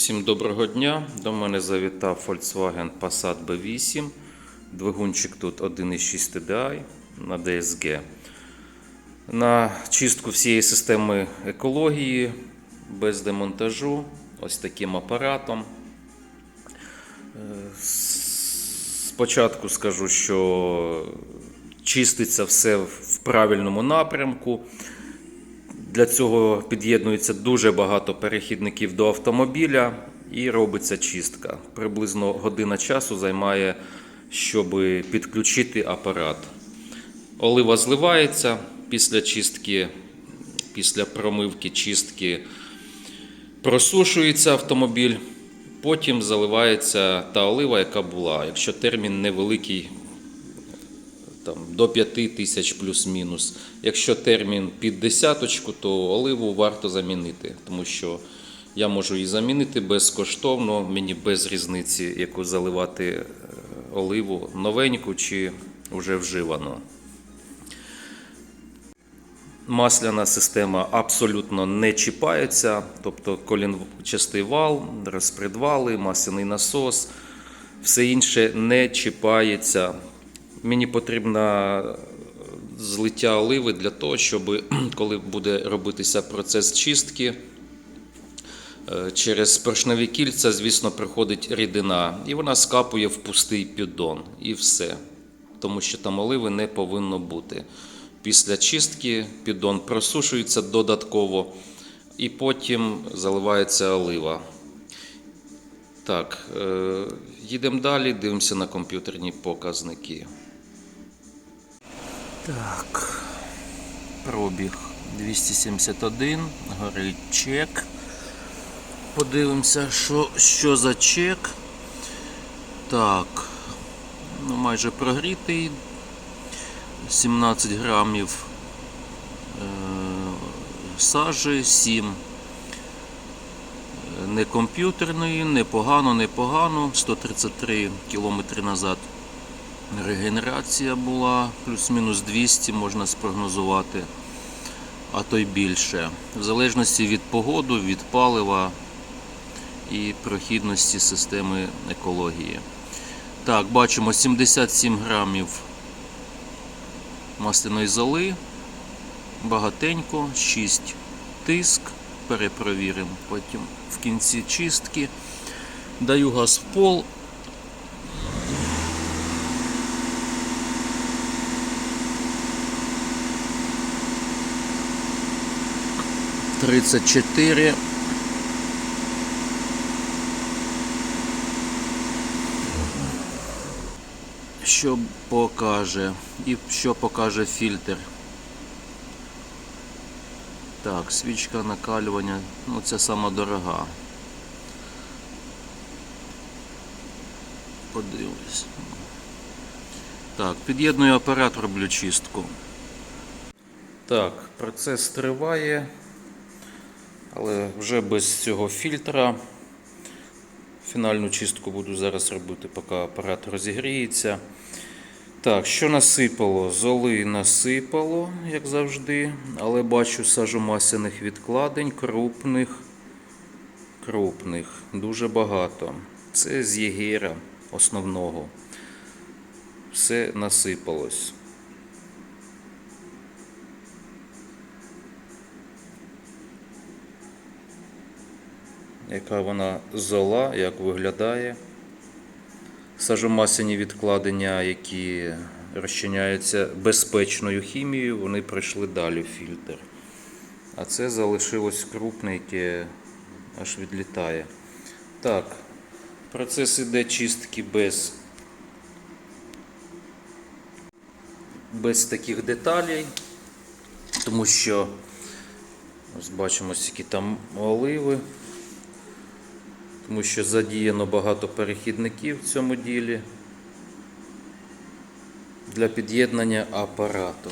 Всім доброго дня. До мене завітав Volkswagen Passat B8. Двигунчик тут 1,6 TDI на DSG. На чистку всієї системи екології без демонтажу, ось таким апаратом. Е, Спочатку скажу, що чиститься все в правильному напрямку. Для цього під'єднується дуже багато перехідників до автомобіля і робиться чистка. Приблизно година часу займає, щоб підключити апарат. Олива зливається після чистки, після промивки чистки просушується автомобіль, потім заливається та олива, яка була. Якщо термін невеликий, там, до 5 тисяч плюс-мінус. Якщо термін під десяточку, то оливу варто замінити, тому що я можу її замінити безкоштовно, мені без різниці, яку заливати е, оливу, новеньку чи вже вживану. Масляна система абсолютно не чіпається, тобто колінчастий вал, розпредвали, масляний насос, все інше не чіпається. Мені потрібно злиття оливи для того, щоб коли буде робитися процес чистки, е, через поршневі кільця, звісно, приходить рідина, і вона скапує в пустий піддон, і все. Тому що там оливи не повинно бути. Після чистки піддон просушується додатково, і потім заливається олива. Так, е, їдемо далі, дивимося на комп'ютерні показники. Так, пробіг 271, горить чек. Подивимося, що, що за чек. Так, ну майже прогрітий. 17 грамів е, сажі, 7 не комп'ютерної, непогано, непогано. 133 кілометри назад регенерація була, плюс-мінус 200 можна спрогнозувати, а то й більше. В залежності від погоди, від палива і прохідності системи екології. Так, бачимо 77 грамів масляної золи, багатенько, 6 тиск, перепровіримо потім в кінці чистки. Даю газ в пол. Тридцять чотири. Що покаже? І що покаже фільтр? Так, свічка накалювання, ну це сама дорога. Подивлюсь. Так, під'єдную апарат, роблю чистку. Так, процес триває, але вже без цього фільтра. Фінальну чистку буду зараз робити, поки апарат розігріється. Так, що насипало? Золи насипало, як завжди, але бачу сажомасяних відкладень, крупних, крупних, дуже багато. Це з єгера основного. Все насипалось. Яка вона зола, як виглядає. Сажомасяні відкладення, які розчиняються безпечною хімією, вони пройшли далі в фільтр. А це залишилось крупне, яке аж відлітає. Так, процес іде чистки без, без таких деталей, тому що ось бачимо, які там оливи тому що задіяно багато перехідників в цьому ділі для під'єднання апарату.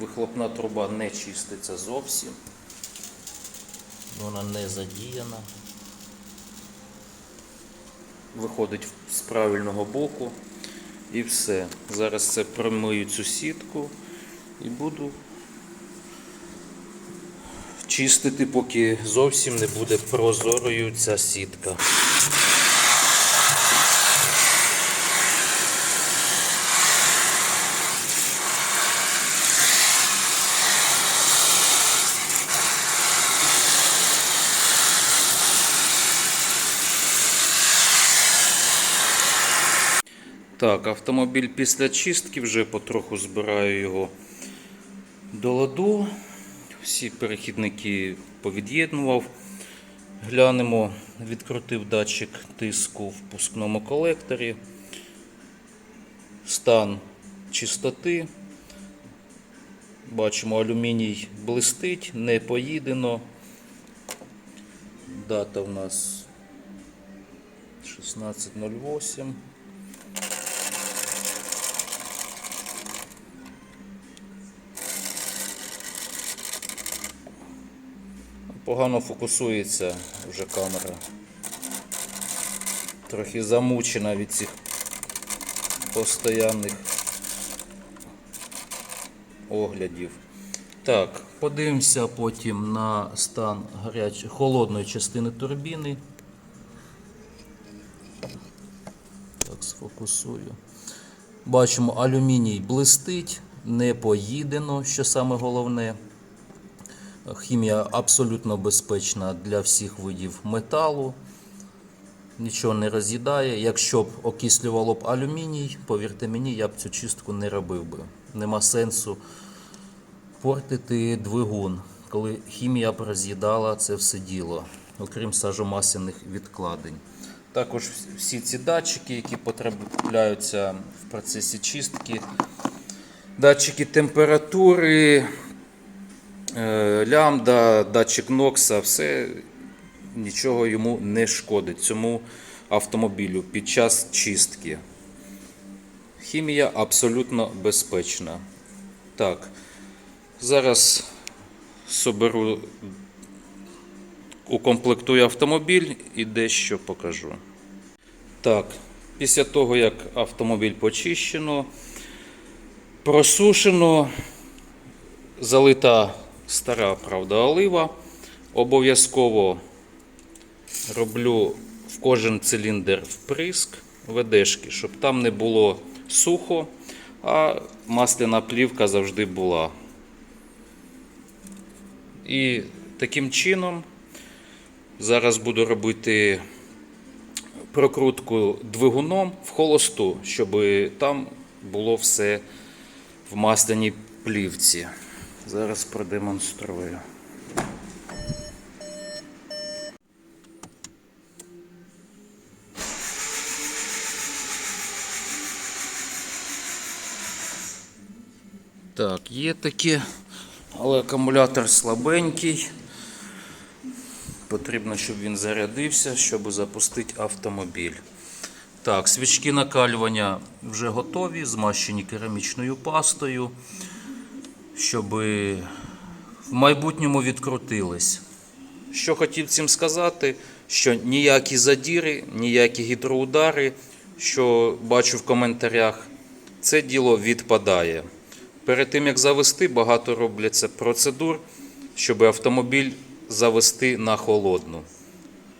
Вихлопна труба не чиститься зовсім, вона не задіяна. Виходить з правильного боку і все. Зараз це промию цю сітку і буду чистити, поки зовсім не буде прозорою ця сітка. Так, автомобіль після чистки вже потроху збираю його до ладу. Всі перехідники повід'єднував. Глянемо, відкрутив датчик тиску в впускному колекторі. Стан чистоти. Бачимо, алюміній блистить, не поїдено. Дата у нас 16.08. Погано фокусується вже камера. Трохи замучена від цих постоянних оглядів. Так, подивимося потім на стан гаряч... холодної частини турбіни. Так, сфокусую. Бачимо, алюміній блистить, не поїдено, що саме головне. Хімія абсолютно безпечна для всіх видів металу. Нічого не роз'їдає. Якщо б окислювало б алюміній, повірте мені, я б цю чистку не робив би. Нема сенсу портити двигун, коли хімія б роз'їдала це все діло, окрім сажомасляних відкладень. Також всі ці датчики, які потрапляються в процесі чистки, датчики температури, лямбда, датчик Нокса, все нічого йому не шкодить цьому автомобілю під час чистки. Хімія абсолютно безпечна. Так, зараз соберу, укомплектую автомобіль і дещо покажу. Так, після того, як автомобіль почищено, просушено, залита стара правда олива. Обов'язково роблю в кожен циліндр вприск ведешки, щоб там не було сухо, а масляна плівка завжди була. І таким чином зараз буду робити прокрутку двигуном в холосту, щоб там було все в масляній плівці. Зараз продемонструю. Так, є таке, але акумулятор слабенький. Потрібно, щоб він зарядився, щоб запустити автомобіль. Так, свічки накалювання вже готові, змащені керамічною пастою щоб в майбутньому відкрутились. Що хотів цим сказати, що ніякі задіри, ніякі гідроудари, що бачу в коментарях, це діло відпадає. Перед тим як завести, багато робляться процедур, щоб автомобіль завести на холодну.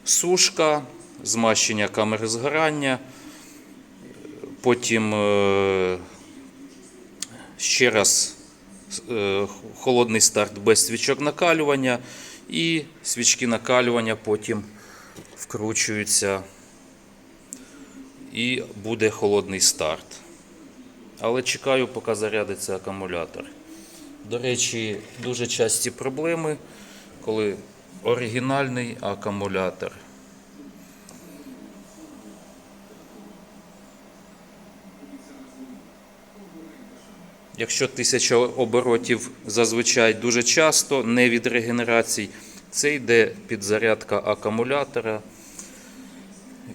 Сушка, змащення камери згорання, потім е, ще раз е, холодний старт без свічок накалювання, і свічки накалювання потім вкручуються і буде холодний старт. Але чекаю, поки зарядиться акумулятор. До речі, дуже часті проблеми, коли оригінальний акумулятор. Якщо тисяча оборотів зазвичай дуже часто, не від регенерацій, це йде підзарядка акумулятора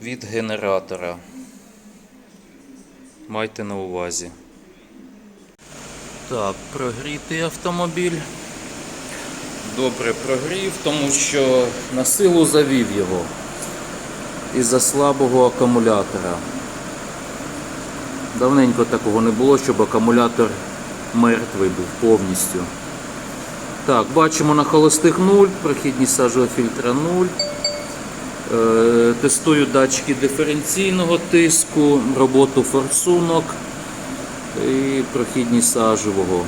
від генератора. Майте на увазі. Так, прогрітий автомобіль. Добре прогрів, тому що на силу завів його із-за слабого акумулятора. Давненько такого не було, щоб акумулятор мертвий був повністю. Так, бачимо на холостих 0, прохідність сажового фільтра 0. Е, Тестую датчики диференційного тиску, роботу форсунок і прохідність сажового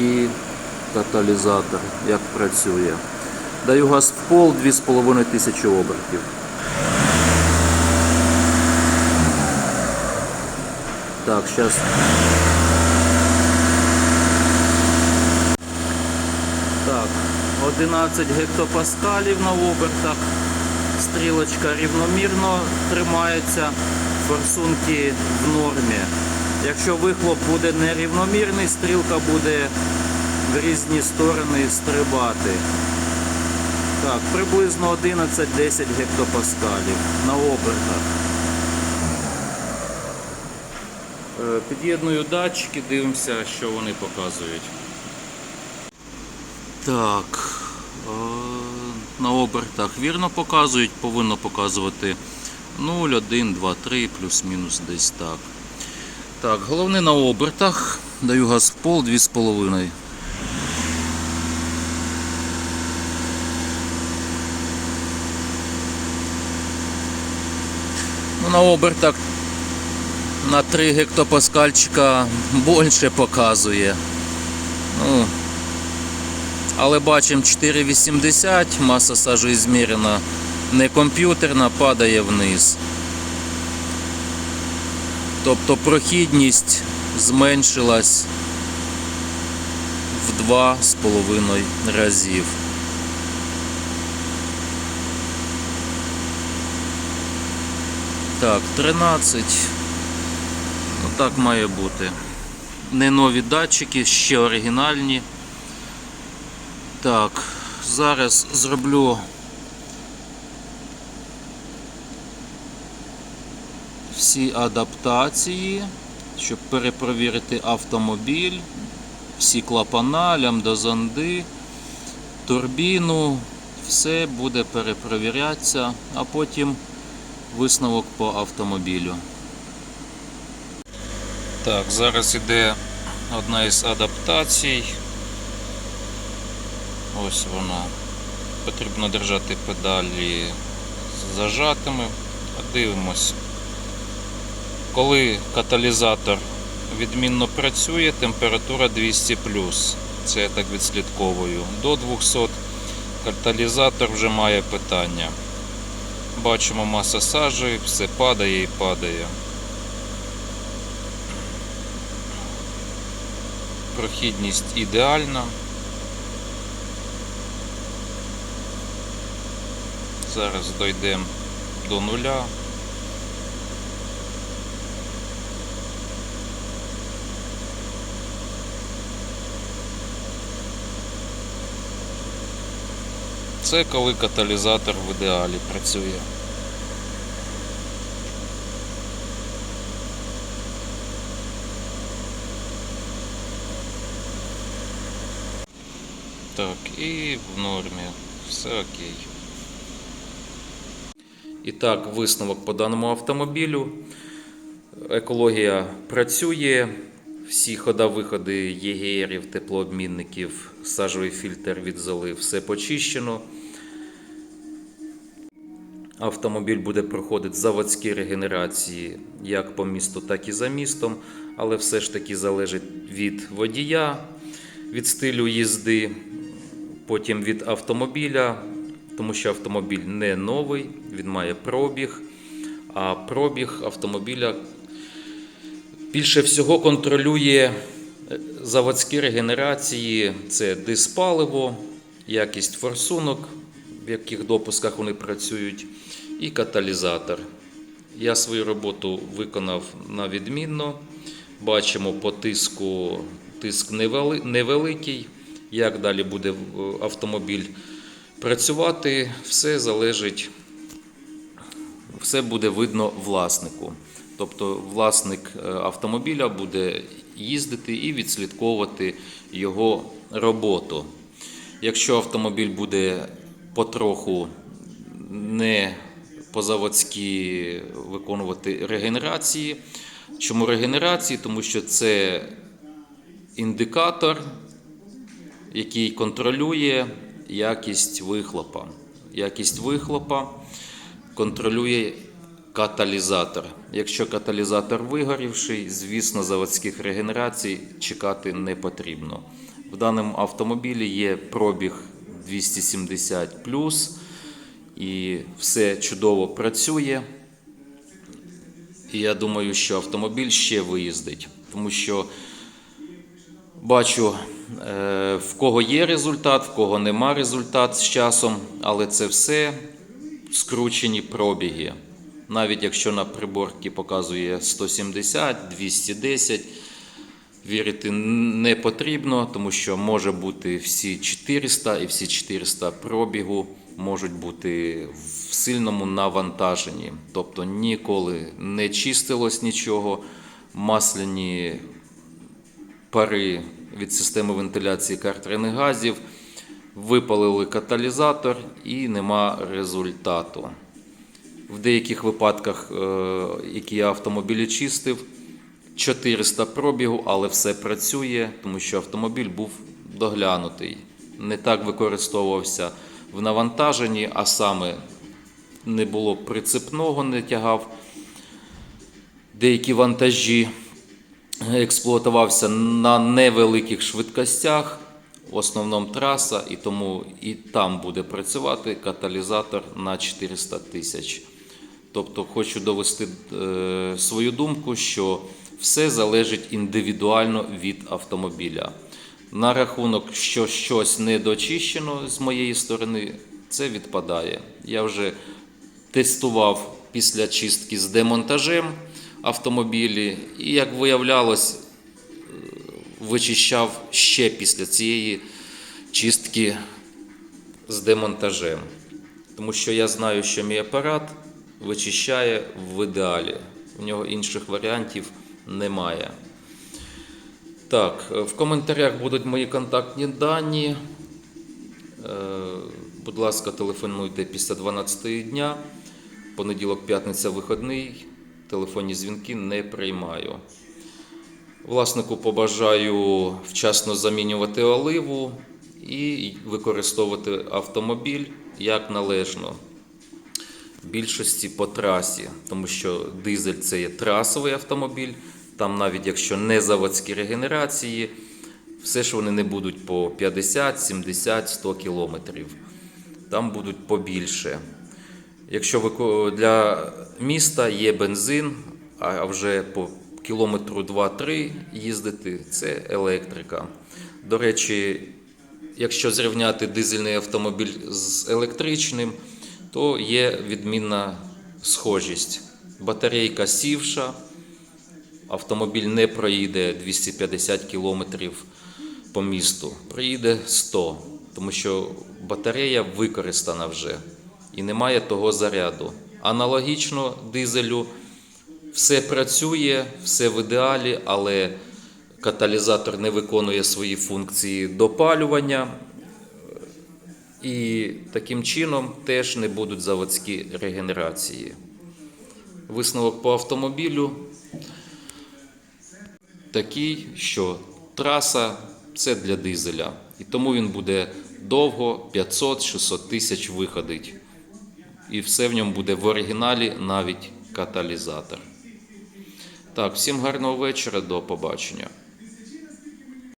і каталізатор, як працює. Даю газ в пол 2,5 тисячі обертів. Так, зараз. Так, 11 гектопаскалів на обертах. Стрілочка рівномірно тримається, форсунки в нормі. Якщо вихлоп буде нерівномірний, стрілка буде в різні сторони стрибати. Так, приблизно 11-10 гектопаскалів на обертах. Е, Під'єдную датчики, дивимося, що вони показують. Так. Е, На обертах вірно показують, повинно показувати 0, 1, 2, 3, плюс-мінус десь так. Так, головне на обертах. Даю газ в пол 2,5. Ну, на обертах на 3 гектопаскальчика більше показує. Ну, але бачимо 4,80, маса сажі змірена не комп'ютерна, падає вниз. Тобто прохідність зменшилась в 2,5 разів. Так, 13. Ну так має бути. Не нові датчики, ще оригінальні. Так, зараз зроблю всі адаптації, щоб перепровірити автомобіль, всі клапана, лямдозонди, турбіну, все буде перепровірятися, а потім висновок по автомобілю. Так, зараз іде одна із адаптацій. Ось вона. Потрібно держати педалі зажатими. Дивимось. Коли каталізатор відмінно працює, температура 200 Це я так відслідковую. До 200 каталізатор вже має питання. Бачимо маса сажі, все падає і падає. Прохідність ідеальна. Зараз дійдемо до нуля. Це коли каталізатор в ідеалі працює. Так, і в нормі. Все окей. І так, висновок по даному автомобілю. Екологія працює. Всі хода-виходи ЄГРів, теплообмінників, сажовий фільтр від золи, все почищено. Автомобіль буде проходити заводські регенерації як по місту, так і за містом, але все ж таки залежить від водія, від стилю їзди, потім від автомобіля, тому що автомобіль не новий, він має пробіг, а пробіг автомобіля більше всього контролює е, заводські регенерації, це диспаливо, якість форсунок, в яких допусках вони працюють, і каталізатор. Я свою роботу виконав на відмінно. Бачимо по тиску, тиск невеликий. Як далі буде е, автомобіль працювати, все залежить, все буде видно власнику. Тобто власник е, автомобіля буде їздити і відслідковувати його роботу. Якщо автомобіль буде потроху не по-заводськи виконувати регенерації. Чому регенерації? Тому що це індикатор який контролює якість вихлопа. Якість вихлопа контролює каталізатор. Якщо каталізатор вигорівший, звісно, заводських регенерацій чекати не потрібно. В даному автомобілі є пробіг 270 і все чудово працює. І я думаю, що автомобіль ще виїздить, тому що бачу, е, в кого є результат, в кого нема результат з часом, але це все скручені пробіги. Навіть якщо на приборці показує 170, 210, вірити не потрібно, тому що може бути всі 400 і всі 400 пробігу можуть бути в сильному навантаженні. Тобто ніколи не чистилось нічого, масляні пари від системи вентиляції картерних газів, випалили каталізатор і нема результату. В деяких випадках, е, які я автомобілі чистив, 400 пробігу, але все працює, тому що автомобіль був доглянутий. Не так використовувався в навантаженні, а саме не було прицепного, не тягав деякі вантажі експлуатувався на невеликих швидкостях, в основному траса, і тому і там буде працювати каталізатор на 400 тисяч. Тобто хочу довести е, свою думку, що все залежить індивідуально від автомобіля. На рахунок, що щось не дочищено з моєї сторони, це відпадає. Я вже тестував після чистки з демонтажем автомобілі, і як виявлялось, е, вичищав ще після цієї чистки з демонтажем. Тому що я знаю, що мій апарат вичищає в ідеалі. У нього інших варіантів немає. Так, е, в коментарях будуть мої контактні дані. Е, Будь ласка, телефонуйте після 12 дня. Понеділок, п'ятниця, вихідний. Телефонні дзвінки не приймаю. Власнику побажаю вчасно замінювати оливу і використовувати автомобіль як належно. Більшості по трасі, тому що дизель це є трасовий автомобіль. Там навіть якщо не заводські регенерації, все ж вони не будуть по 50, 70, 100 кілометрів. Там будуть побільше. Якщо ви для міста є бензин, а вже по кілометру 2-3 їздити, це електрика. До речі, якщо зрівняти дизельний автомобіль з електричним, то є відмінна схожість. Батарейка сівша, автомобіль не проїде 250 кілометрів по місту, проїде 100, тому що батарея використана вже і немає того заряду. Аналогічно дизелю все працює, все в ідеалі, але каталізатор не виконує свої функції допалювання. І таким чином теж не будуть заводські регенерації. Висновок по автомобілю такий, що траса це для дизеля. І тому він буде довго 500-600 тисяч виходить. І все в ньому буде в оригіналі, навіть каталізатор. Так, всім гарного вечора, до побачення.